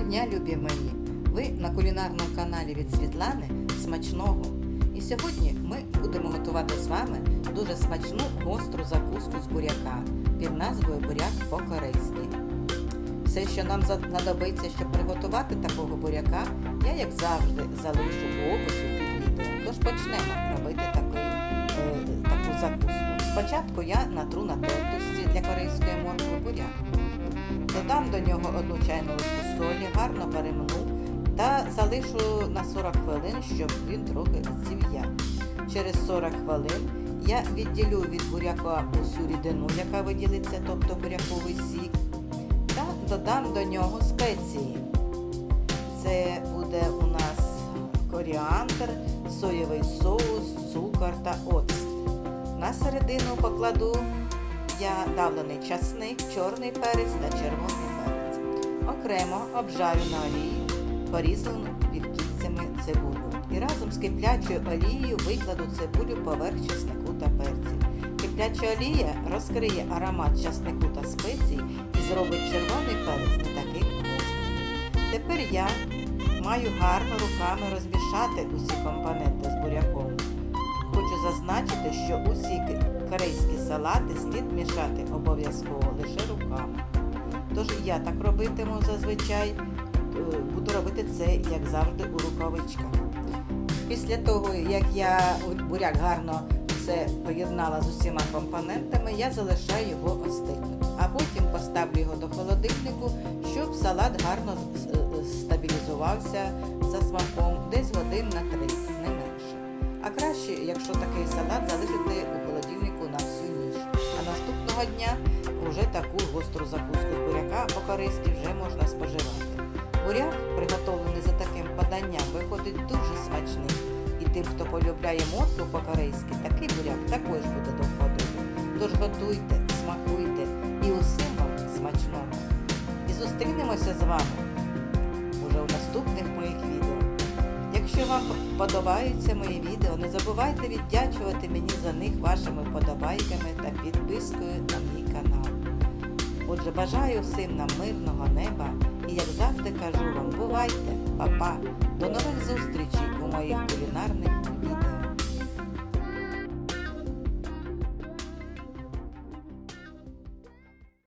дня, любі мої! Ви на кулінарному каналі від Світлани смачного. І сьогодні ми будемо готувати з вами дуже смачну гостру закуску з буряка під назвою буряк по-корейськи. Все, що нам знадобиться, щоб приготувати такого буряка, я, як завжди, залишу в описі під відео. Тож почнемо робити такий, е, таку закуску. Спочатку я натру на тертості для. Додам до нього одну чайну ложку солі, гарно перемну та залишу на 40 хвилин, щоб він трохи зів'яв. Через 40 хвилин я відділю від буряка усю рідину, яка виділиться, тобто буряковий сік, та додам до нього спеції. Це буде у нас коріандр, соєвий соус, цукор та оцет. На середину покладу я давлений часник, чорний перець та червоний перець. Окремо обжарю на олії порізану півкільцями цибулю. І разом з киплячою олією викладу цибулю поверх часнику та перців. Кипляча олія розкриє аромат часнику та спецій і зробить червоний перець не таким гострим. Тепер я маю гарно руками розмішати усі компоненти з буряком. Хочу зазначити, що усі корейські салати слід мішати обов'язково лише руками. Тож я так робитиму зазвичай, е, буду робити це, як завжди, у рукавичках. Після того, як я буряк гарно все поєднала з усіма компонентами, я залишаю його остигнути. А потім поставлю його до холодильнику, щоб салат гарно стабілізувався за смаком десь годин на три, не менше. А краще, якщо такий салат, залишити наступного дня вже таку гостру закуску з буряка по-корейськи вже можна споживати. Буряк, приготовлений за таким поданням, виходить дуже смачний. І тим, хто полюбляє мотку по-корейськи, такий буряк також буде до вподоби. Тож готуйте, смакуйте і усім вам смачного. І зустрінемося з вами вам подобаються мої відео, не забувайте віддячувати мені за них вашими вподобайками та підпискою на мій канал. Отже, бажаю всім нам мирного неба і, як завжди кажу вам, бувайте, па-па, до нових зустрічей у моїх кулінарних